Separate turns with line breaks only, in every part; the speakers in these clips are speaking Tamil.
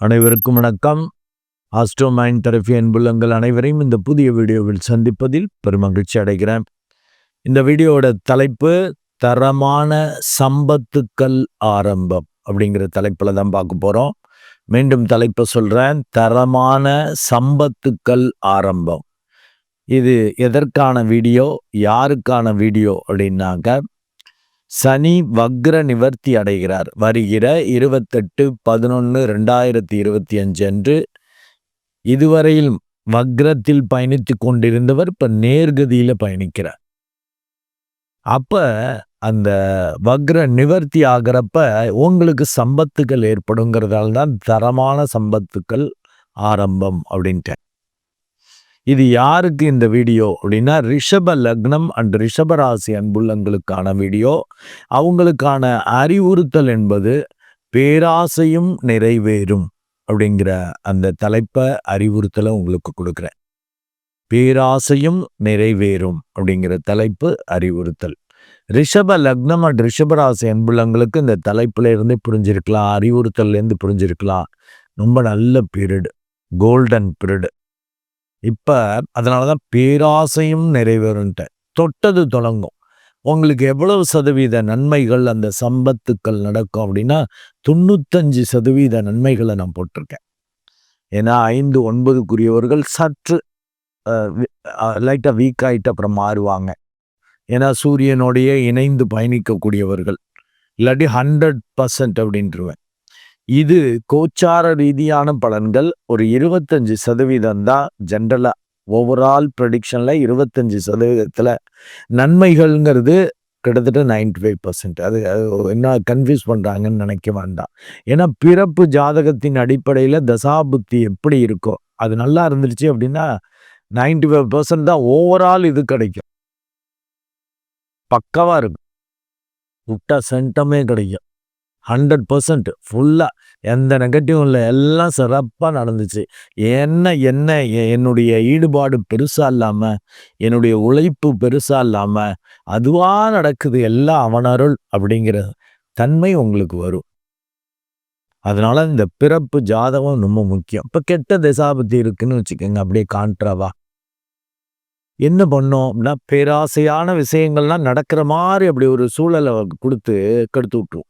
அனைவருக்கும் வணக்கம். ஆஸ்ட்ரோ மைண்ட் தெரபி அன்புள்ளங்கள் அனைவரையும் இந்த புதிய வீடியோவில் சந்திப்பதில் பெருமகிழ்ச்சி அடைகிறேன். இந்த வீடியோவோட தலைப்பு தரமான சம்பத்துக்கள் ஆரம்பம் அப்படிங்கிற தலைப்பில் தான் பார்க்க போகிறோம் மீண்டும் தலைப்பை சொல்கிறேன் தரமான சம்பத்துக்கள் ஆரம்பம். இது எதற்கான வீடியோ யாருக்கான வீடியோ அப்படின்னாக்க சனி வக்ர நிவர்த்தி அடைகிறார். வருகிற இருபத்தெட்டு பதினொன்று ரெண்டாயிரத்தி இருபத்தி அஞ்சு அன்று இதுவரையில் வக்ரத்தில் பயணித்து கொண்டிருந்தவர் இப்போ நேர்கதியில் பயணிக்கிறார். அப்போ அந்த வக்ர நிவர்த்தி ஆகிறப்ப உங்களுக்கு சம்பத்துகள் ஏற்படுங்கிறதால தான் தரமான சம்பத்துக்கள் ஆரம்பம் அப்படின்ட்டு இது யாருக்கு இந்த வீடியோ அப்படின்னா ரிஷப லக்னம் அண்ட் ரிஷபராசி அன்புள்ளங்களுக்கான வீடியோ. அவங்களுக்கான அறிவுறுத்தல் என்பது பேராசையும் நிறைவேறும் அப்படிங்கிற அந்த தலைப்பை அறிவுறுத்தலை உங்களுக்கு கொடுக்குறேன். பேராசையும் நிறைவேறும் அப்படிங்கிற தலைப்பு அறிவுறுத்தல். ரிஷப லக்னம் அண்ட் ரிஷபராசி அன்புள்ளங்களுக்கு இந்த தலைப்புல இருந்து புரிஞ்சிருக்கலாம் அறிவுறுத்தல்லேருந்து புரிஞ்சிருக்கலாம். ரொம்ப நல்ல பீரியடு கோல்டன் பீரியடு இப்போ அதனால தான் பேராசையும் நிறைவேறுன்ட்ட தொட்டது தொடங்கும். உங்களுக்கு எவ்வளவு சதவீத நன்மைகள் அந்த சம்பத்துக்கள் நடக்கும் அப்படின்னா தொண்ணூத்தஞ்சு சதவீத நன்மைகளை நான் போட்டிருக்கேன். ஏன்னா ஐந்து ஒன்பதுக்குரியவர்கள் சற்று லைட்டாக வீக் ஆகிட்டு அப்புறம் மாறுவாங்க. ஏன்னா சூரியனுடைய இணைந்து பயணிக்கக்கூடியவர்கள். இல்லாட்டி ஹண்ட்ரட் பர்சன்ட் அப்படின்ட்டுருவேன் இது கோச்சார ரீதியான பலன்கள். ஒரு இருபத்தஞ்சு சதவீதம் தான் ஜென்ரலாக ஓவரால் ப்ரடிக்ஷனில் இருபத்தஞ்சு சதவீதத்தில் நன்மைகள்ங்கிறது கிட்டத்தட்ட நைன்டி ஃபைவ் பர்சன்ட் அது என்ன கன்ஃபியூஸ் பண்ணுறாங்கன்னு நினைக்க வேண்டாம். ஏன்னா பிறப்பு ஜாதகத்தின் அடிப்படையில் தசாபுத்தி எப்படி இருக்கோ அது நல்லா இருந்துருச்சு அப்படின்னா நைன்டி ஃபைவ் பர்சன்ட் தான் ஓவரால் இது கிடைக்கும். பக்கவாக இருக்கும். விட்டா சென்டமே கிடைக்கும். ஹண்ட்ரட் பர்சன்ட் ஃபுல்லாக எந்த நெகட்டிவும் இல்லை. எல்லாம் சிறப்பாக நடந்துச்சு. என்ன என்ன என்னுடைய ஈடுபாடு பெருசாக இல்லாமல் என்னுடைய உழைப்பு பெருசாக இல்லாமல் அதுவாக நடக்குது எல்லாம் அவனருள் அப்படிங்கிற தன்மை உங்களுக்கு வரும். அதனால் இந்த பிறப்பு ஜாதகம் ரொம்ப முக்கியம். இப்போ கெட்ட திசாபத்தி இருக்குன்னு வச்சுக்கோங்க. அப்படியே காண்ட்ராவா என்ன பண்ணோம் அப்படின்னா பேராசையான விஷயங்கள்லாம் நடக்கிற மாதிரி அப்படி ஒரு சூழலை கொடுத்து கெடுத்து விட்ருவோம்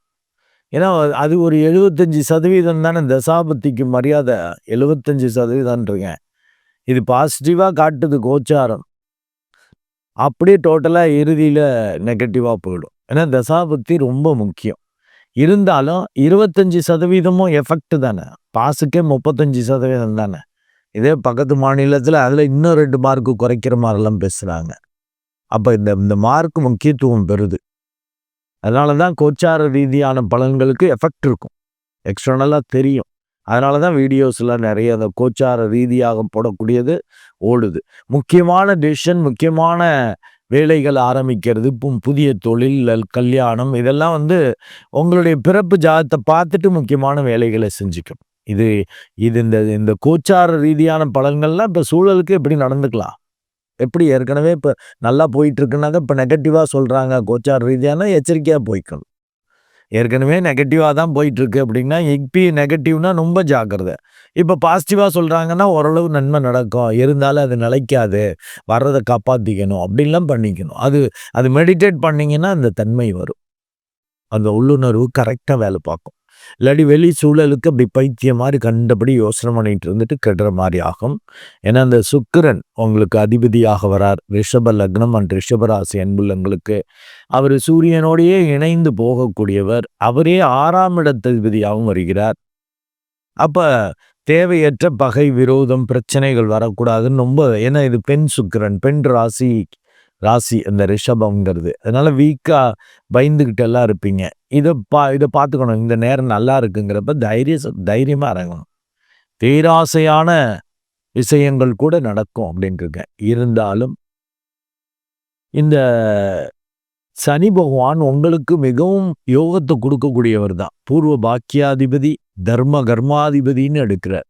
ஏன்னா அது ஒரு எழுபத்தஞ்சி சதவீதம் தானே தசாபத்திக்கு மரியாதை. எழுபத்தஞ்சி சதவீதம்ன்றீங்க இது பாசிட்டிவாக காட்டுது கோச்சாரம். அப்படியே டோட்டலாக இறுதியில் நெகட்டிவாக போயிடும். ஏன்னா தசாபத்தி ரொம்ப முக்கியம். இருந்தாலும் இருபத்தஞ்சி சதவீதமும் எஃபெக்ட் தானே. பாஸுக்கே முப்பத்தஞ்சு சதவீதம் தானே. இதே பக்கத்து மாநிலத்தில் அதில் இன்னும் ரெண்டு மார்க்கு குறைக்கிற மாதிரிலாம் பேசுகிறாங்க அப்போ இந்த இந்த மார்க் முக்கியத்துவம் பெறுது. அதனால தான் கோச்சார ரீதியான பலன்களுக்கு எஃபெக்ட் இருக்கும். எக்ஸ்டர்னலாக தெரியும். அதனால தான் வீடியோஸில் நிறைய அந்த கோச்சார ரீதியாக போடக்கூடியது ஓடுது. முக்கியமான டிசிஷன் முக்கியமான வேலைகள் ஆரம்பிக்கிறது புதிய தொழில் கல்யாணம் இதெல்லாம் வந்து உங்களுடைய பிறப்பு ஜாதத்தை பார்த்துட்டு முக்கியமான வேலைகளை செஞ்சுக்கணும். இது இது இந்த இந்த கோச்சார ரீதியான பலன்கள்லாம் இப்போ சூழலுக்கு எப்படி நடந்துக்கலாம்? எப்படி ஏற்கனவே இப்போ நல்லா போயிட்டுருக்குனாக்க இப்போ நெகட்டிவாக சொல்கிறாங்க கோச்சார் ரீதியான எச்சரிக்கையாக போய்க்கணும். ஏற்கனவே நெகட்டிவாக தான் போயிட்டுருக்கு அப்படின்னா இப்பி நெகட்டிவ்னா ரொம்ப ஜாக்கிரதை. இப்போ பாசிட்டிவாக சொல்கிறாங்கன்னா ஓரளவு நன்மை நடக்கும். இருந்தாலும் அது நிலைக்காது. வர்றதை காப்பாற்றிக்கணும் அப்படின்லாம் பண்ணிக்கணும். அது அது மெடிடேட் பண்ணிங்கன்னா அந்த தன்மை வரும். அந்த உள்ளுணர்வு கரெக்டாக வேலை பார்க்கும். இல்லாட்டி வெளி சூழலுக்கு அப்படி பைத்திய மாதிரி கண்டபடி யோசனை பண்ணிட்டு இருந்துட்டு கெடுற மாதிரி ஆகும். ஏன்னா அந்த சுக்கிரன் உங்களுக்கு அதிபதியாக வரார். ரிஷப லக்னம் அண்ட் ரிஷபராசி அன்புள்ளங்களுக்கு. அவர் சூரியனோடையே இணைந்து போகக்கூடியவர். அவரே ஆறாம் இடத்ததிபதியாகவும் வருகிறார். அப்ப தேவையற்ற பகை விரோதம் பிரச்சனைகள் வரக்கூடாதுன்னு ரொம்ப ஏன்னா இது பெண் சுக்கிரன். பெண் ராசி ராசி அந்த ரிஷபம்ங்கிறது. அதனால வீக்கா பயந்துக்கிட்டு எல்லாம் இருப்பீங்க. இதை பா இதை பார்த்துக்கணும். இந்த நேரம் நல்லா இருக்குங்கிறப்ப தைரிய தைரியமாக இறங்கணும். பேராசையான விஷயங்கள் கூட நடக்கும் அப்படின்ட்டு இருந்தாலும் இந்த சனி பகவான் உங்களுக்கு மிகவும் யோகத்தை கொடுக்கக்கூடியவர் தான். பூர்வ பாக்கியாதிபதி தர்ம கர்மாதிபதின்னு எடுக்கிறார்.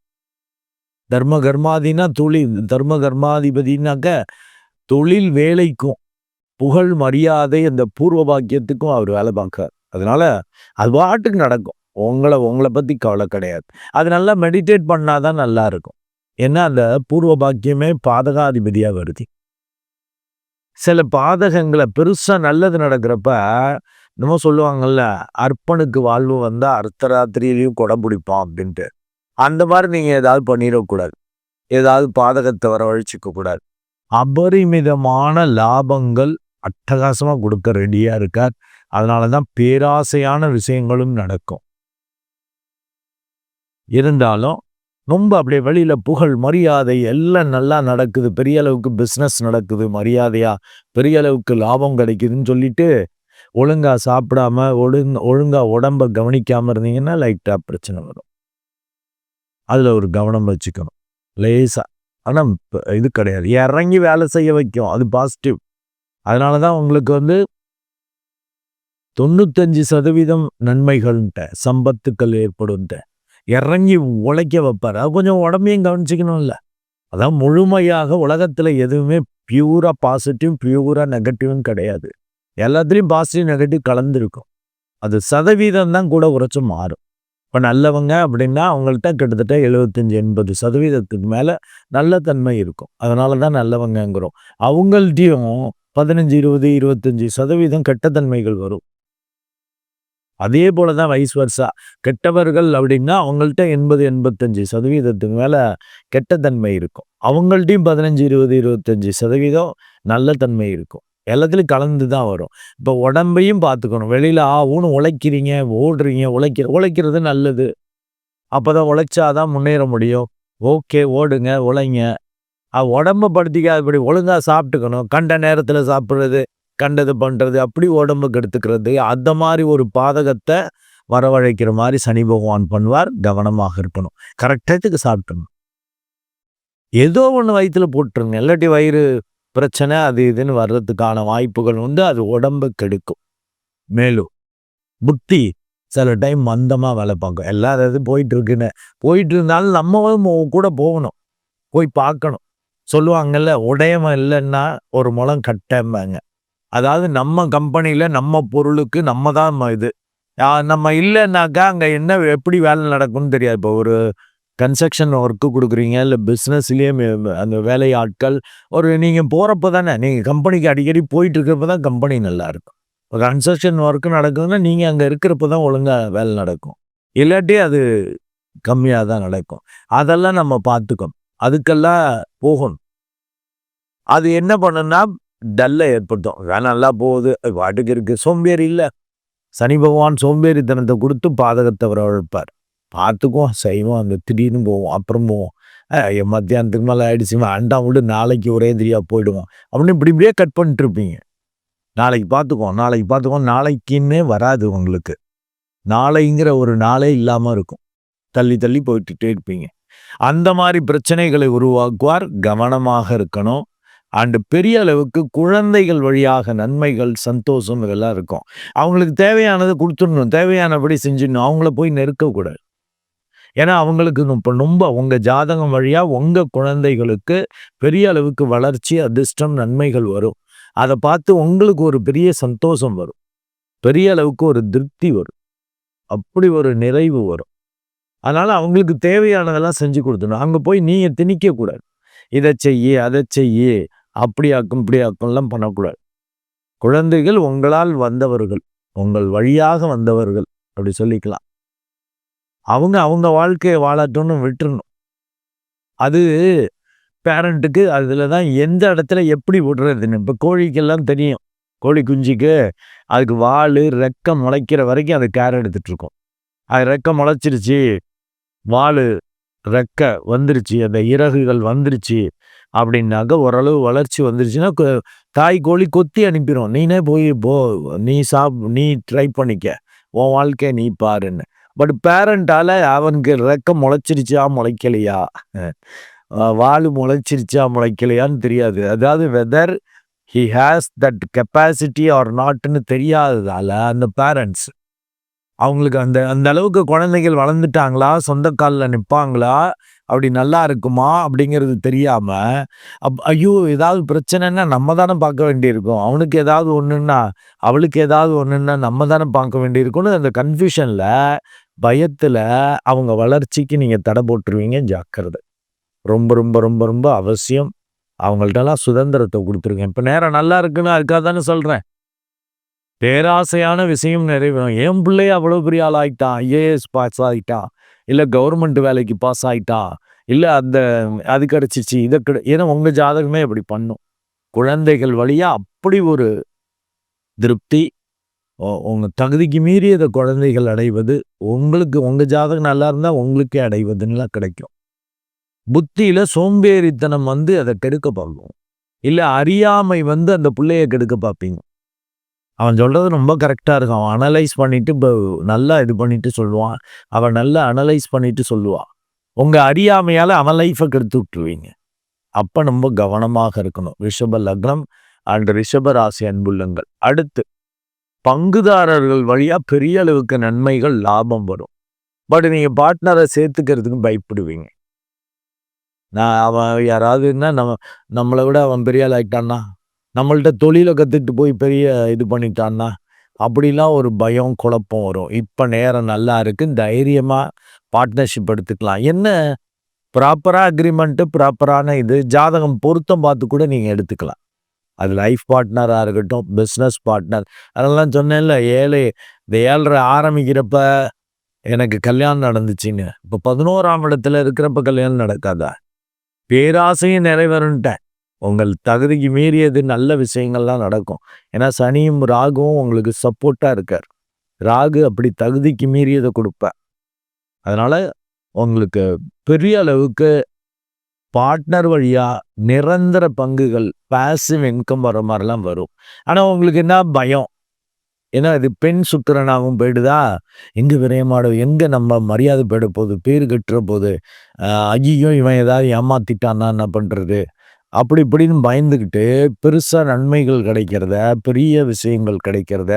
தர்ம கர்மாதினா தொழில் தர்ம கர்மாதிபதினாக்க தொழில் வேலைக்கும் புகழ் மரியாதை அந்த பூர்வ பாக்கியத்துக்கும் அவர் வேலை பார்க்கார் அதனால அது பாட்டுக்கு நடக்கும் உங்களை உங்களை பத்தி கவலை கிடையாது. அது நல்லா மெடிடேட் பண்ணாதான் நல்லா இருக்கும். ஏன்னா, அந்த பூர்வ பாக்கியமே பாதகாதிபதியாக வருது. சில பாதகங்களை பெருசா நல்லது நடக்கிறப்ப, என்னமோ சொல்லுவாங்கல்ல, அர்ப்பனுக்கு வாழ்வு வந்தால் அர்த்தராத்திரியிலையும் குடம் பிடிப்பான்" அப்படின்ட்டு. அந்த மாதிரி நீங்கள் ஏதாவது பண்ணிடக்கூடாது ஏதாவது பாதகத்தை வரவழைச்சிக்க கூடாது. அபரிமிதமான லாபங்கள் அட்டகாசமாக கொடுக்க ரெடியாக இருக்கார். அதனால தான் பேராசையான விஷயங்களும் நடக்கும். இருந்தாலும், ரொம்ப அப்படியே வெளியில் புகழ், மரியாதை எல்லாம் நல்லா நடக்குது. பெரிய அளவுக்கு பிஸ்னஸ் நடக்குது. மரியாதையாக பெரிய அளவுக்கு லாபம் கிடைக்குதுன்னு சொல்லிட்டு, ஒழுங்காக சாப்பிடாம, ஒழுங் ஒழுங்காக உடம்ப கவனிக்காமல் இருந்தீங்கன்னா, லைட்டாக பிரச்சனை வரும். அதில் ஒரு கவனம் வச்சுக்கணும். லேசாக ஆனால் இப்போ இது கிடையாது. இறங்கி வேலை செய்ய வைக்கும். அது பாசிட்டிவ். அதனால தான் உங்களுக்கு வந்து தொண்ணூத்தஞ்சு சதவீதம் நன்மைகள்ன்ட்ட சம்பத்துக்கள் ஏற்படும்ட்ட இறங்கி உழைக்க வைப்பார் அது கொஞ்சம் உடம்பையும் கவனிச்சிக்கணும்ல அதான் முழுமையாக உலகத்தில் எதுவுமே பியூராக பாசிட்டிவ், பியூராக நெகட்டிவ்னு கிடையாது. எல்லாத்துலேயும் பாசிட்டிவ், நெகட்டிவ் கலந்துருக்கும் அது சதவீதம் தான் கூட குறைச்சு மாறும். இப்போ நல்லவங்க அப்படின்னா அவங்கள்ட்ட கிட்டத்தட்ட எழுபத்தஞ்சி எண்பது சதவீதத்துக்கு மேலே நல்ல தன்மை இருக்கும். அதனால தான் நல்லவங்கங்கிறோம். அவங்கள்ட்டையும் பதினஞ்சு இருபது இருபத்தஞ்சி சதவீதம் கெட்டத்தன்மைகள் வரும். அதே போல தான் வைஸ் வர்ஷா கெட்டவர்கள் அப்படின்னா அவங்கள்ட்ட எண்பது எண்பத்தஞ்சு சதவீதத்துக்கு மேலே கெட்டத்தன்மை இருக்கும். அவங்கள்ட்டையும் பதினஞ்சு இருபது இருபத்தஞ்சி சதவீதம் நல்ல தன்மை இருக்கும். எல்லாத்துலையும் கலந்து தான் வரும். இப்போ உடம்பையும் பார்த்துக்கணும். வெளியில் ஆ ஊன்னு உழைக்கிறீங்க, ஓடுறீங்க, உழைக்கிற உழைக்கிறது நல்லது. அப்போ தான் உழைச்சாதான் முன்னேற முடியும். ஓகே ஓடுங்க, உழைங்க. உடம்பை உடம்ப படுத்திக்காதபடி ஒழுங்காக சாப்பிட்டுக்கணும். கண்ட நேரத்தில் சாப்பிட்றது கண்டது பண்ணுறது அப்படி உடம்புக்கு எடுத்துக்கிறது அந்த மாதிரி ஒரு பாதகத்தை வரவழைக்கிற மாதிரி சனி பகவான் பண்ணுவார். கவனமாக இருக்கணும். கரெக்ட் சாப்பிட்டணும் ஏதோ ஒன்று வயிற்றில் போட்டுருங்க. இல்லாட்டி வயிறு பிரச்சனை அது இதுன்னு வர்றதுக்கான வாய்ப்புகள் உண்டு. அது உடம்பு கெடுக்கும். மேலும், புத்தி சில டைம் மந்தமாக வேலை பார்க்கும். எல்லாம் அது போயிட்டு இருக்குன்னு. போயிட்டு இருந்தாலும் நம்மளும் கூட போகணும். போய் பார்க்கணும். சொல்லுவாங்கல்ல, உடையவன் இல்லைன்னா ஒரு முளம் கட்டம்பாங்க. அதாவது நம்ம கம்பெனியில் நம்ம பொருளுக்கு நம்ம தான் இது. நம்ம இல்லைன்னாக்கா அங்கே என்ன எப்படி வேலை நடக்கும்னு தெரியாது. இப்போ ஒரு கன்ஸ்ட்ரக்ஷன் ஒர்க்கு கொடுக்குறீங்க இல்லை பிஸ்னஸ்லேயே அந்த அந்த வேலையாட்கள் ஒரு நீங்கள் போகிறப்ப தானே, நீங்கள் கம்பெனிக்கு அடிக்கடி போயிட்டு இருக்கிறப்ப தான் கம்பெனி நல்லாயிருக்கும் ஒரு கன்ஸ்ட்ரக்ஷன் ஒர்க்கு நடக்குதுன்னா, நீங்கள் அங்கே இருக்கிறப்ப தான் ஒழுங்காக வேலை நடக்கும். இல்லாட்டி அது கம்மியாக தான் நடக்கும். அதெல்லாம் நம்ம பார்த்துக்கணும். அதுக்கெல்லாம் போகணும். அது என்ன பண்ணுன்னா டல்லை ஏற்படுத்தும். வேலை நல்லா போகுது. அது பாட்டுக்கு இருக்கு. சோம்பேறி இல்லை சனி பகவான் சோம்பேறித்தனத்த கொடுத்து பாதகத்தை வரவழைப்பார். பார்த்துக்குவோம், செய்வோம். அந்த திடீர்னு போவோம். அப்புறம் போவோம். அ மத்தியானத்துக்கு மேலே ஆகிடுச்சு வேண்டாம் விடு நாளைக்கு ஒரே தெரியா போயிடுவோம். அப்படின்னு இப்படி இப்படியே கட் பண்ணிட்டு இருப்பீங்க. நாளைக்கு பார்த்துக்குவோம், நாளைக்கு பார்த்துக்குவோம். நாளைக்குன்னே வராது உங்களுக்கு. நாளைங்கிற ஒரு நாளே இல்லாமல் இருக்கும். தள்ளி தள்ளி போயிட்டுட்டே இருப்பீங்க. அந்த மாதிரி பிரச்சனைகளை உருவாக்குவார். கவனமாக இருக்கணும். அண்டு பெரிய அளவுக்கு குழந்தைகள் வழியாக நன்மைகள், சந்தோஷம் இதெல்லாம் இருக்கும். அவங்களுக்கு தேவையானதை கொடுத்துடணும் தேவையானபடி செஞ்சிடணும். அவங்கள போய் நெருக்கக்கூடாது. ஏன்னா, அவங்களுக்கு இப்போ ரொம்ப உங்கள் ஜாதகம் வழியாக உங்கள் குழந்தைகளுக்கு பெரிய அளவுக்கு வளர்ச்சி, அதிர்ஷ்டம், நன்மைகள் வரும். அதை பார்த்து உங்களுக்கு ஒரு பெரிய சந்தோஷம் வரும். பெரிய அளவுக்கு ஒரு திருப்தி வரும். அப்படி ஒரு நிறைவு வரும். அதனால் அவங்களுக்கு தேவையானதெல்லாம் செஞ்சு கொடுத்துடணும் அங்கே போய் நீயும் திணிக்கக்கூடாது இதை கூடாது. அதை செய்யி, அப்படி ஆக்கும் அப்படியாக்கும், இப்படியாக்கும்லாம் பண்ணக்கூடாது. குழந்தைகள் உங்களால் வந்தவர்கள். உங்கள் வழியாக வந்தவர்கள். அப்படி சொல்லிக்கலாம். அவங்க அவங்க வாழ்க்கையை வாழட்டும்னு விட்டுறணும். அது பேரண்ட்டுக்கு அதில் தான் எந்த இடத்துல எப்படி விடுறதுன்னு. இப்போ கோழிக்கெல்லாம் தெரியும். கோழி குஞ்சுக்கு அதுக்கு வால் ரெக்க முளைக்கிற வரைக்கும் அது கேர் எடுத்துகிட்ருக்கோம் அது ரெக்கம் முளைச்சிருச்சு. வால் ரெக்க வந்துருச்சு. அந்த இறகுகள் வந்துருச்சு. அப்படின்னாக்க ஓரளவு வளர்ச்சி வந்துருச்சுன்னா, தாய் கோழி கொத்தி அனுப்பிடும் நீனே போய் போ நீ சாப் நீ ட்ரை பண்ணிக்க. உன் வாழ்க்கையை நீ பாருன்னு. பட் பேரண்ட்டால அவனுக்கு ரெக்க முளைச்சிருச்சா, முளைக்கலையா? அ வாலு முளைச்சிருச்சா, முளைக்கலையான்னு தெரியாது. அதாவது whether he has that capacity or நாட்னு தெரியாததால அந்த பேரண்ட்ஸ் அவங்களுக்கு அந்த அந்த அளவுக்கு குழந்தைகள் வளர்ந்துட்டாங்களா, சொந்த காலில் நிற்பாங்களா அப்படி நல்லா இருக்குமா அப்படிங்கிறது தெரியாமல் அப் ஐயோ! ஏதாவது பிரச்சனைன்னா நம்ம தானே பார்க்க வேண்டியிருக்கும். அவனுக்கு ஏதாவது ஒன்றுன்னா அவளுக்கு ஏதாவது ஒன்றுன்னா நம்ம தானே பார்க்க வேண்டியிருக்கும்னு அந்த கன்ஃபியூஷனில் பயத்தில் அவங்க வளர்ச்சிக்கு நீங்கள் தடை போட்டுருவீங்க ஜாக்கிரதை. ரொம்ப ரொம்ப ரொம்ப ரொம்ப அவசியம். அவங்கள்ட்டலாம் சுதந்திரத்தை கொடுத்துருங்க இப்போ நேரம் நல்லா இருக்குன்னு அதுக்காக தானே சொல்கிறேன் பேராசையான விஷயம் நிறைவேறும். என் பிள்ளைய அவ்வளோ பெரிய ஆள் ஆயிட்டான். ஐஏஎஸ் பாஸ் ஆகிட்டான் இல்லை கவர்மெண்ட் வேலைக்கு பாஸ் ஆகிட்டான் இல்லை அந்த அது கிடச்சிச்சு இதை கிட ஏன்னா உங்கள் ஜாதகமே இப்படி பண்ணும். குழந்தைகள் வழியாக அப்படி ஒரு திருப்தி. உங்கள் தகுதிக்கு தகுதிக்கு அதை குழந்தைகள் அடைவது, உங்களுக்கு உங்கள் ஜாதகம் நல்லா இருந்தால் உங்களுக்கே அடைவதுன்னுலாம் கிடைக்கும். புத்தியில் சோம்பேறித்தனம் வந்து அதை கெடுக்க பார்க்கும். இல்லை அறியாமை வந்து அந்த பிள்ளைய கெடுக்க பார்ப்பீங்க. அவன் சொல்கிறது ரொம்ப கரெக்டாக இருக்கும். அவன் அனலைஸ் பண்ணிவிட்டு ப நல்லா இது பண்ணிவிட்டு சொல்லுவான். அவன் நல்லா அனலைஸ் பண்ணிவிட்டு சொல்லுவான் உங்கள் அறியாமையால் அவன் லைஃப்பை கெடுத்து விட்டுருவீங்க. அப்போ ரொம்ப கவனமாக இருக்கணும். ரிஷப லக்னம் அண்ட் ரிஷப ராசி அன்புள்ளங்கள். அடுத்து பங்குதாரர்கள் வழியாக பெரிய அளவுக்கு நன்மைகள், லாபம் வரும். பட் நீங்கள் பார்ட்னரை சேர்த்துக்கிறதுக்கு பயப்படுவீங்க. நான் அவன் யாராவதுன்னா நம்ம நம்மளை விட அவன் பெரிய ஆள் ஆயிட்டான்னா, நம்மள்ட்ட தொழிலை கற்றுட்டு போய் பெரிய இது பண்ணிட்டான்னா, அப்படிலாம் ஒரு பயம், குழப்பம் வரும். இப்போ நேரம் நல்லா இருக்கு. தைரியமாக பார்ட்னர்ஷிப் எடுத்துக்கலாம். என்ன ப்ராப்பராக அக்ரிமெண்ட்டு ப்ராப்பரான இது ஜாதகம் பொருத்தம் பார்த்து கூட நீங்கள் எடுத்துக்கலாம். அது லைஃப் பார்ட்னராக இருக்கட்டும், பிஸ்னஸ் பார்ட்னர். அதெல்லாம் சொன்னேன்ல, ஏழை இந்த ஏழரை ஆரம்பிக்கிறப்ப எனக்கு கல்யாணம் நடந்துச்சுன்னு. இப்போ பதினோராம் இடத்துல இருக்கிறப்ப கல்யாணம் நடக்காதா? பேராசையும் நிறைவேறன்ட்டேன் உங்கள் தகுதிக்கு மீறியது நல்ல விஷயங்கள்லாம் நடக்கும். ஏன்னா சனியும், ராகுவும் உங்களுக்கு சப்போர்ட்டாக இருக்கார். ராகு அப்படி தகுதிக்கு மீறியதை கொடுப்பேன் அதனால் உங்களுக்கு பெரிய அளவுக்கு பார்ட்னர் வழியாக நிரந்தர பங்குகள், பேசிவ் இன்கம் வர மாதிரிலாம் வரும். ஆனால் உங்களுக்கு என்ன பயம்? ஏன்னா இது பெண் சுக்கரனாகவும் போயிடுதா, எங்கே விரயமாடும், எங்கே நம்ம மரியாதை போயிட போகுது, பேர் கட்டுற போது, ஐயோ இவன் ஏதாவது ஏமாத்திட்டான்னா என்ன பண்ணுறது அப்படி இப்படின்னு பயந்துக்கிட்டு பெருசாக நன்மைகள் கிடைக்கிறத, பெரிய விஷயங்கள் கிடைக்கிறத,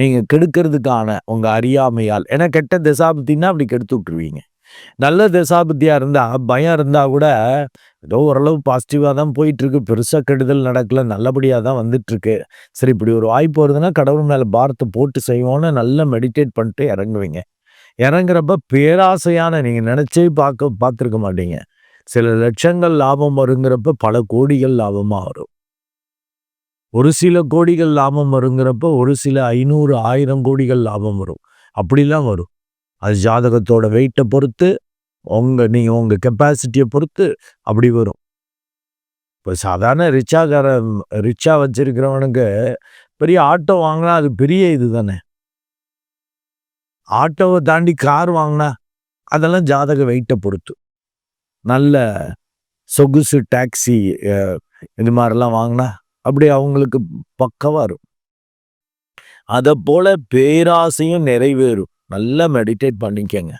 நீங்கள் கெடுக்கிறதுக்கான உங்கள் அறியாமையால் ஏன்னா கெட்ட திசாபத்தின்னா அப்படி கெடுத்து விட்டுருவீங்க. நல்ல திசாபுத்தியா இருந்தால் பயம் இருந்தால் கூட ஏதோ ஓரளவு பாசிட்டிவாக தான் போயிட்டுருக்கு. பெருசாக கெடுதல் நடக்கல. நல்லபடியாக தான் வந்துட்டுருக்கு. சரி இப்படி ஒரு வாய்ப்பு வருதுன்னா, கடவுள் மேலே பாரத்தை போட்டு செய்வோன்னு நல்லா மெடிடேட் பண்ணிட்டு இறங்குவீங்க. இறங்குறப்ப பேராசையான நீங்கள் நினச்சே பார்க்க பார்த்துருக்க மாட்டீங்க. சில லட்சங்கள் லாபம் வருங்கிறப்ப பல கோடிகள் லாபமாக வரும். ஒரு சில கோடிகள் லாபம் வருங்கிறப்ப, ஒரு சில ஐநூறு ஆயிரம் கோடிகள் லாபம் வரும். அப்படிலாம் வரும். அது ஜாதகத்தோட வெயிட்டை பொறுத்து, உங்கள் நீங்கள் உங்கள் கெப்பாசிட்டியை பொறுத்து அப்படி வரும். இப்போ சாதாரண ரிச்சாக்கார ரிச்சா வச்சுருக்கிறவனுக்கு பெரிய ஆட்டோ வாங்கினா அது பெரிய இது தானே. ஆட்டோவை தாண்டி கார் வாங்கினா அதெல்லாம் ஜாதக வெயிட்டை பொறுத்து. நல்ல சொகுசு டாக்ஸி இது மாதிரிலாம் வாங்கினா அப்படி அவங்களுக்கு பக்கவாக இருக்கும். அதப்போல பேராசையும் நிறைவேறும். நல்லா மெடிடேட் பண்ணிக்கங்க.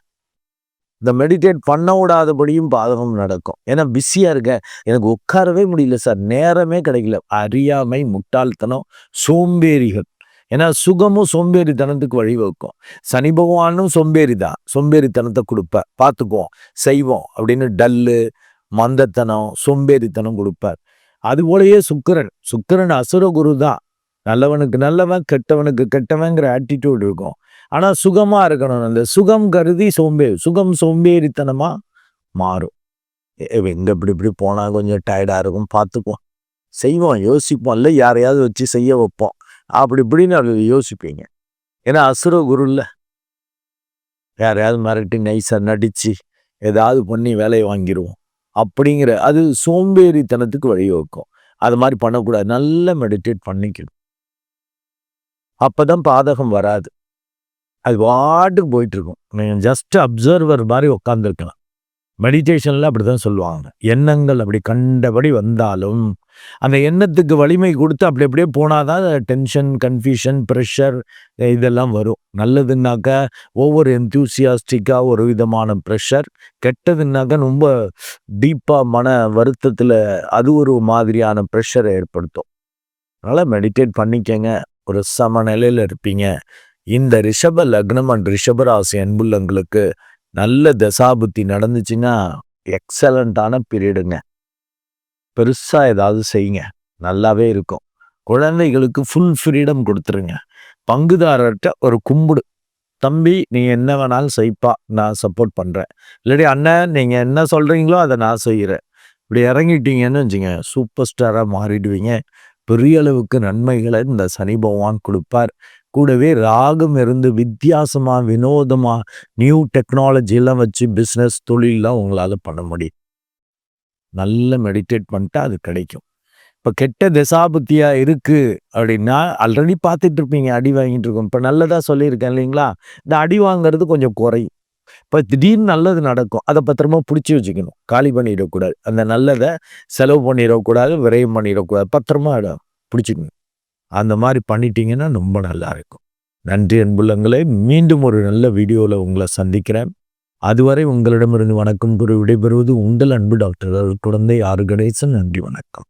இந்த மெடிடேட் பண்ண விடாதபடியும் பாதகம் நடக்கும். ஏன்னா பிஸியாக இருக்க எனக்கு உட்காரவே முடியல சார். நேரமே கிடைக்கல. அறியாமை, முட்டாள்தனம், சோம்பேறிகள். ஏன்னா சுகமும் சோம்பேறித்தனத்துக்கு வழிவகுக்கும். சனி பகவானும் சோம்பேறி தான். சோம்பேறித்தனத்தை கொடுப்பார் பார்த்துக்குவோம், செய்வோம் அப்படின்னு டல்லு, மந்தத்தனம், சோம்பேறித்தனம் கொடுப்பார் அதுபோலயே சுக்கிரன். சுக்கிரன் அசுர குரு தான். நல்லவனுக்கு நல்லவன், கெட்டவனுக்கு கெட்டவங்கிற ஆட்டிடியூட் இருக்கும். ஆனால் சுகமாக இருக்கணும். அந்த சுகம் கருதி சோம்பேறி சுகம் சோம்பேறித்தனமாக மாறும். எங்கே இப்படி இப்படி போனால் கொஞ்சம் டயர்டாக இருக்கும். பார்த்துக்குவோம். செய்வோம், யோசிப்போம். இல்லை யாரையாவது வச்சு செய்ய வைப்போம். அப்படி இப்படின்னு அது யோசிப்பீங்க. ஏன்னா அசுர குரு இல்லை யாரையாவது மிரட்டி நைஸாக நடித்து ஏதாவது பண்ணி வேலையை வாங்கிடுவோம் அப்படிங்கிற அது சோம்பேறித்தனத்துக்கு வழிவகுக்கும். அது மாதிரி பண்ணக்கூடாது. நல்லா மெடிடேட் பண்ணிக்கணும். அப்போ தான் பாதகம் வராது. அது பாட்டுக்கு போயிட்டுருக்கும். நீங்கள் ஜஸ்ட் அப்சர்வர் மாதிரி உட்காந்துருக்கலாம் மெடிடேஷனில் அப்படி அப்படிதான் சொல்லுவாங்க. எண்ணங்கள் அப்படி கண்டபடி வந்தாலும், அந்த எண்ணத்துக்கு வலிமை கொடுத்து அப்படி அப்படியே போனா தான் டென்ஷன், கன்ஃப்யூஷன், ப்ரெஷர் இதெல்லாம் வரும். நல்லதுன்னாக்கா ஒவ்வொரு என்தூசியாஸ்டிக்கா ஒரு விதமான ப்ரெஷர் கெட்டதுன்னாக்கா ரொம்ப டீப்பாக மன வருத்தத்தில் அது ஒரு மாதிரியான ப்ரெஷரை ஏற்படுத்தும். அதனால் மெடிடேட் பண்ணிக்கங்க. ஒரு சமநிலையில் இருப்பீங்க. இந்த ரிஷப லக்னம் அண்ட் ரிஷபராசி அன்புள்ளங்களுக்கு நல்ல தசாபுத்தி நடந்துச்சுன்னா, எக்ஸலண்ட்டான பீரியடுங்க. பெருசாக ஏதாவது செய்யுங்க. நல்லாவே இருக்கும். குழந்தைகளுக்கு ஃபுல் ஃப்ரீடம் கொடுத்துருங்க பங்குதாரர்கிட்ட ஒரு கும்புடு. தம்பி நீ என்ன வேணாலும் செய்ப்பா நான் சப்போர்ட் பண்ணுறேன் இல்லாட்டி அண்ணன் நீங்கள் என்ன சொல்கிறீங்களோ அதை நான் செய்கிறேன் இப்படி இறங்கிட்டீங்கன்னு வச்சுங்க சூப்பர் ஸ்டாராக மாறிடுவீங்க பெரிய அளவுக்கு நன்மைகளை இந்த சனி பகவான் கொடுப்பார் கூடவே ராகம் இருந்து வித்தியாசமாக வினோதமாக நியூ டெக்னாலஜிலாம் வச்சு பிஸ்னஸ் தொழிலெலாம் உங்களால் பண்ண முடியும். நல்ல மெடிடேட் பண்ணிட்டா அது கிடைக்கும். இப்போ கெட்ட திசாபுத்தியாக இருக்குது அப்படின்னா ஆல்ரெடி பார்த்துட்டு இருப்பீங்க அடி வாங்கிட்டு இருக்கோம். இப்போ நல்லதாக சொல்லியிருக்கேன் இல்லைங்களா? இந்த அடி வாங்குறது கொஞ்சம் குறையும். இப்போ திடீர்னு நல்லது நடக்கும். அதை பத்திரமா பிடிச்சி வச்சுக்கணும். காலி பண்ணிடக்கூடாது. அந்த நல்லதை செலவு பண்ணிடக்கூடாது விரயம் பண்ணிடக்கூடாது. பத்திரமா அதை பிடிச்சிக்கணும். அந்த மாதிரி பண்ணிட்டீங்கன்னா ரொம்ப நல்லா இருக்கும். நன்றி அன்புள்ளங்களே மீண்டும் ஒரு நல்ல வீடியோவில் உங்களை சந்திக்கிறேன். அதுவரை உங்களிடமிருந்து வணக்கம் கூறி விடைபெறுவது உங்கள் அன்பு டாக்டர் குழந்தை ஆறு கணேசன். நன்றி வணக்கம்.